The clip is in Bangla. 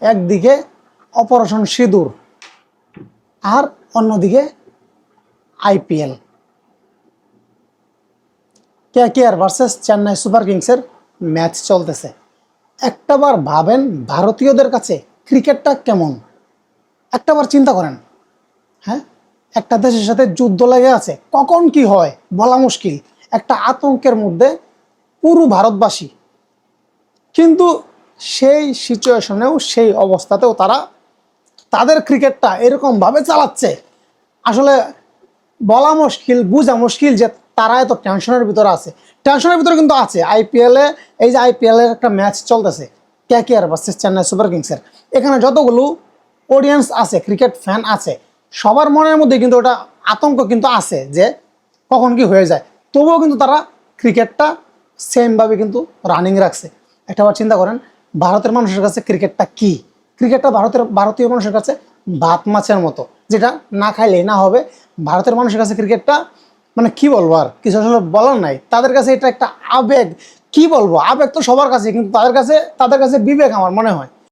একদিকে অপারেশন সিঁদুর আর অন্যদিকে IPL. K R versus Chennai Super কিংসের ম্যাচ চলতেছে। একটাবার ভাবেন ভারতীয়দের কাছে ক্রিকেটটা কেমন? একটাবার চিন্তা করেন। হ্যাঁ? একটা দেশের সাথে যুদ্ধ লেগে আছে, কখন কি হয় বলা মুশকিল। একটা আতঙ্কের মধ্যে পুরো ভারতবাসী। কিন্তু সেই সিচুয়েশনেও সেই অবস্থাতেও তারা তাদের ক্রিকেটটা এরকমভাবে চালাচ্ছে। আসলে বলা মুশকিল, বোঝা মুশকিল যে তারা এত টেনশনের ভিতরে আছে। টেনশনের ভিতরে কিন্তু আছে। আইপিএলে এই যে আইপিএলের একটা ম্যাচ চলতেছে K K R versus Chennai Super কিংসের এখানে যতগুলো অডিয়েন্স আছে ক্রিকেট ফ্যান আছে, সবার মনের মধ্যে কিন্তু ওটা আতঙ্ক কিন্তু আছে যে কখন কি হয়ে যায়। তবুও কিন্তু তারা ক্রিকেটটা সেমভাবে কিন্তু রানিং রাখছে। একটাবার চিন্তা করেন ভারতের মানুষের কাছে ক্রিকেটটা কি? ক্রিকেটটা ভারতের, ভারতীয় মানুষের কাছে ভাত মাছের মতো, যেটা না খাইলে না হবে। ভারতের মানুষের কাছে ক্রিকেটটা মানে কি বলব আর, কিছু আসলে বলার নাই। তাদের কাছে এটা একটা আবেগ, কি বলব? আবেগ তো সবার কাছে কিন্তু তাদের কাছে তাদের কাছে বিবেক আমার মনে হয়।